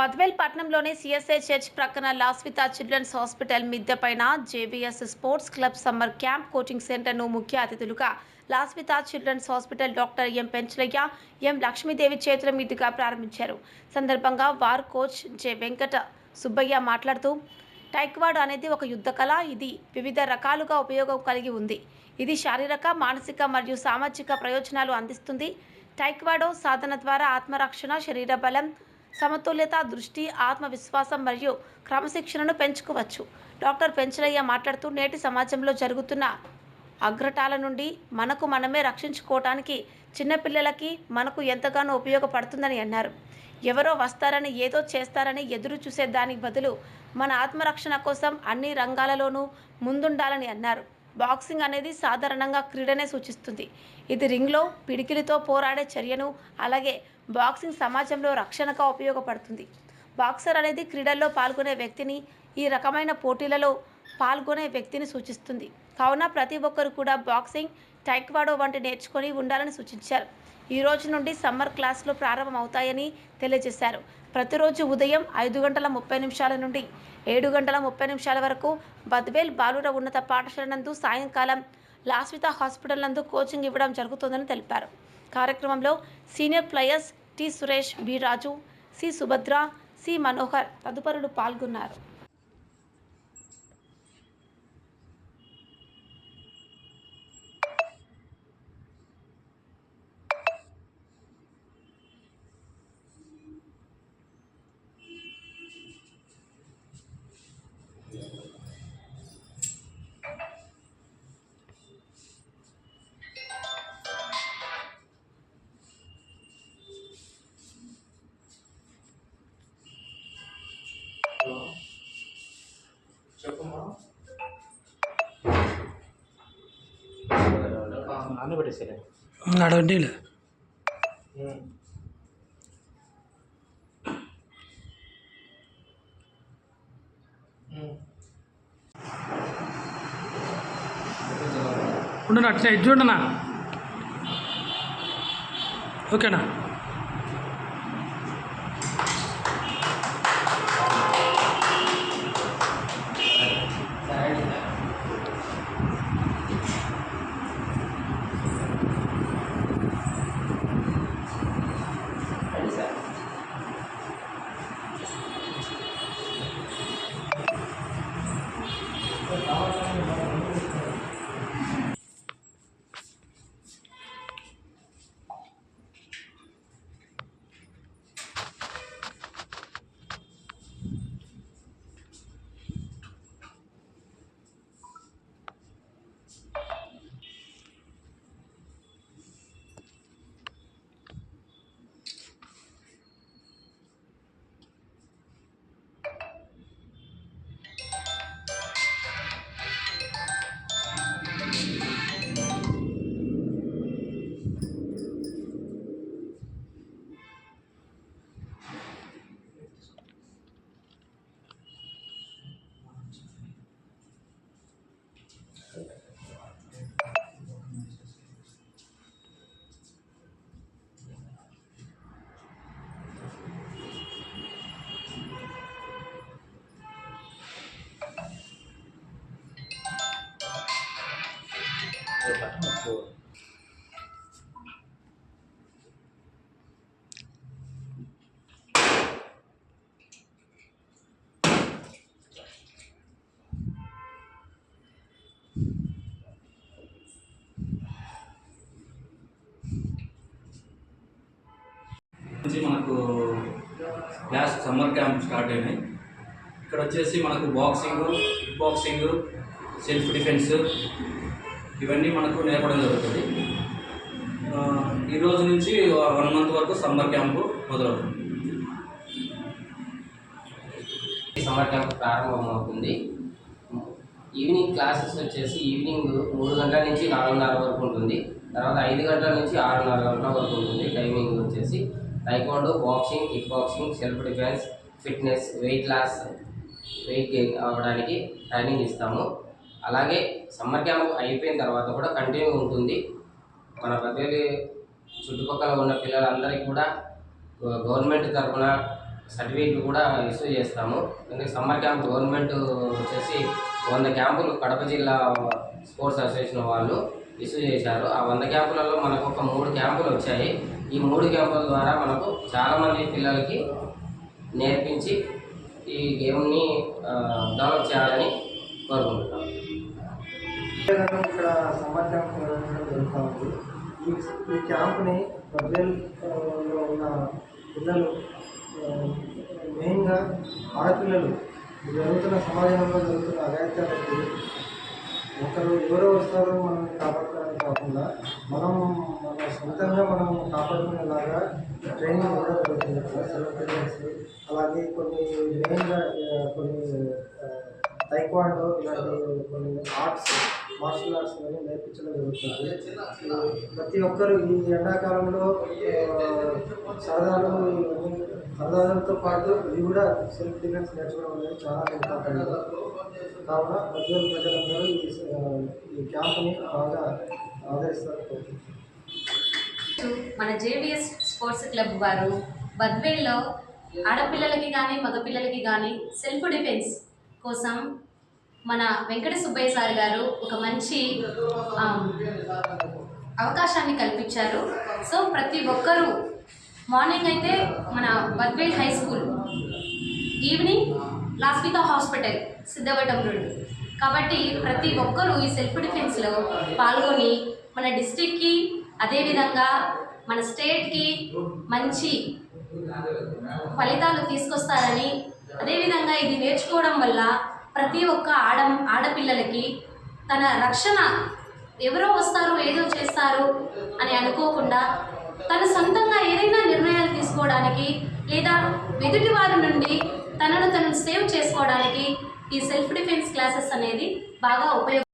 Badvel పట్నంలోని CSI church ప్రక్కన లాస్వితా children's hospital మిద్దె పైన JBS sports club summer camp coaching సెంటర్ను ముఖ్య అతిథులుగా లాస్విత children's hospital doctor M Penchalaiah M Lakshmidevi చేతుల మీదుగా ప్రారంభించారు. సందర్భంగా వార్ కోచ్ జె వెంకట సుబ్బయ్య మాట్లాడుతూ టైక్వాడ్ అనేది ఒక యుద్ధ కళ. ఇది వివిధ రకాలుగా ఉపయోగం కలిగి ఉంది. ఇది శారీరక మానసిక మరియు సామాజిక ప్రయోజనాలు అందిస్తుంది. టైక్వాడో సాధన ద్వారా ఆత్మరక్షణ శరీర బలం సమతుల్యత దృష్టి ఆత్మవిశ్వాసం మరియు క్రమశిక్షణను పెంచుకోవచ్చు. డాక్టర్ పెంచలయ్య మాట్లాడుతూ నేటి సమాజంలో జరుగుతున్న అగ్రటాల నుండి మనకు మనమే రక్షించుకోవటానికి చిన్నపిల్లలకి మనకు ఎంతగానో ఉపయోగపడుతుందని అన్నారు. ఎవరో వస్తారని ఏదో చేస్తారని ఎదురు చూసే దానికి బదులు మన ఆత్మరక్షణ కోసం అన్ని రంగాలలోనూ ముందుండాలని అన్నారు. బాక్సింగ్ అనేది సాధారణంగా క్రీడనే సూచిస్తుంది. ఇది రింగ్లో పిడికిలితో పోరాడే చర్యను అలాగే బాక్సింగ్ సమాజంలో రక్షణగా ఉపయోగపడుతుంది. బాక్సర్ అనేది క్రీడల్లో పాల్గొనే వ్యక్తిని ఈ రకమైన పోటీలలో పాల్గొనే వ్యక్తిని సూచిస్తుంది. కావున ప్రతి ఒక్కరు కూడా బాక్సింగ్ టైక్వాడో వంటి నేర్చుకొని ఉండాలని సూచించారు. ఈ రోజు నుండి సమ్మర్ క్లాసులు ప్రారంభమవుతాయని తెలియజేశారు. ప్రతిరోజు ఉదయం ఐదు గంటల ముప్పై నిమిషాల నుండి ఏడు గంటల ముప్పై నిమిషాల వరకు బద్వేల్ బాలుర ఉన్నత పాఠశాల నందు సాయంకాలం లాస్విత హాస్పిటల్ నందు కోచింగ్ ఇవ్వడం జరుగుతుందని తెలిపారు. కార్యక్రమంలో senior players T Suresh B Raju C Subhadra C Manohar తదుపరులు పాల్గొన్నారు. അന്ന് പഠിച്ചില്ലേ? നടവണ്ടിയിൽ ഉണ്ടെന്നാ അച്ഛൻ എജ്ജുണ്ടെന്നാ ഓക്കേണ ఓకేనా నుంచి మనకు క్లాస్ సమ్మర్ క్యాంప్ స్టార్ట్ అయినాయి. ఇక్కడ వచ్చేసి మనకు బాక్సింగ్ బాక్సింగ్ సెల్ఫ్ డిఫెన్స్ ఇవన్నీ మనకు నేర్పడం జరుగుతుంది. ఈ రోజు నుంచి వన్ మంత్ వరకు సమ్మర్ క్యాంపు మొదలవుతుంది. సమ్మర్ క్యాంప్ ప్రారంభమవుతుంది. ఈవినింగ్ క్లాసెస్ వచ్చేసి ఈవినింగ్ మూడు గంటల నుంచి నాలుగున్నర వరకు ఉంటుంది. తర్వాత ఐదు గంటల నుంచి ఆరున్నర గంటల వరకు ఉంటుంది టైమింగ్ వచ్చేసి. Taekwondo boxing kick boxing self defence fitness weight loss weight gain అవ్వడానికి ట్రైనింగ్ ఇస్తాము. అలాగే సమ్మర్ క్యాంప్ అయిపోయిన తర్వాత కూడా కంటిన్యూ ఉంటుంది. మన ప్రతి చుట్టుపక్కల ఉన్న పిల్లలందరికీ కూడా గవర్నమెంట్ తరఫున సర్టిఫికేట్ కూడా ఇష్యూ చేస్తాము. ఎందుకంటే సమ్మర్ క్యాంప్ గవర్నమెంట్ వచ్చేసి వంద క్యాంపులు కడప జిల్లా స్పోర్ట్స్ అసోసియేషన్ వాళ్ళు ఇష్యూ చేశారు. ఆ వంద క్యాంపులలో మనకు ఒక మూడు క్యాంపులు వచ్చాయి. ఈ మూడు క్యాంపుల ద్వారా మనకు చాలామంది పిల్లలకి నేర్పించి ఈ గేమ్ని డెవలప్ చేయాలని కోరుకుంటున్నాం. ఇక్కడ సమాచారం నిర్వహించడం జరుగుతూ ఉంది ఈ ఈ క్యాంప్ని బద్వేల్లో ఉన్న పిల్లలు మెయిన్గా ఆడపిల్లలు జరుగుతున్న సమాజంలో జరుగుతున్న అఘాయిత్యాలకి ఒకరు ఎవరో వస్తారో మనం కాపాడుకోవడానికి కాకుండా మనం మన సొంతంగా మనం కాపాడుకునేలాగా ట్రైనింగ్ కూడా జరుగుతుంది. అలాగే కొన్ని మెయిన్గా కొన్ని టైక్వాండో ఇలాంటి కొన్ని ఆర్ట్స్ మార్షల్ ఆర్ట్స్ అనేవి నేర్పించడం జరుగుతుంది. ప్రతి ఒక్కరు ఈ ఎండాకాలంలో సరదాలు సరదాలతో పాటు ఇవి కూడా సెల్ఫ్ డిఫెన్స్ నేర్చుకోవడం అనేది చాలా ఇంపార్టెంట్. కావున మధ్య ప్రజలందరూ ఈ ఈ క్యాంప్ని బాగా ఆదరిస్తారు. మన జేవిఎస్ స్పోర్ట్స్ క్లబ్ వారు బద్వేల్లో ఆడపిల్లలకి కానీ మగపిల్లలకి కానీ సెల్ఫ్ డిఫెన్స్ కోసం మన వెంకట సుబ్బయ్య సార్ గారు ఒక మంచి అవకాశాన్ని కల్పించారు. సో ప్రతి ఒక్కరూ మార్నింగ్ అయితే మన బద్వేల్ హై స్కూల్ ఈవినింగ్ లాస్విత హాస్పిటల్ సిద్ధవటం రోడ్. కాబట్టి ప్రతి ఒక్కరూ ఈ సెల్ఫ్ డిఫెన్స్లో పాల్గొని మన డిస్టిక్కి అదేవిధంగా మన స్టేట్కి మంచి ఫలితాలు తీసుకొస్తారని అదేవిధంగా ఇది నేర్చుకోవడం వల్ల ప్రతి ఒక్క ఆడ ఆడపిల్లలకి తన రక్షణ ఎవరో వస్తారు ఏదో చేస్తారు అని అనుకోకుండా తన సొంతంగా ఏదైనా నిర్ణయాలు తీసుకోవడానికి లేదా ఎదుటి వారి నుండి తనను తను సేవ్ చేసుకోవడానికి ఈ సెల్ఫ్ డిఫెన్స్ క్లాసెస్ అనేది బాగా ఉపయోగ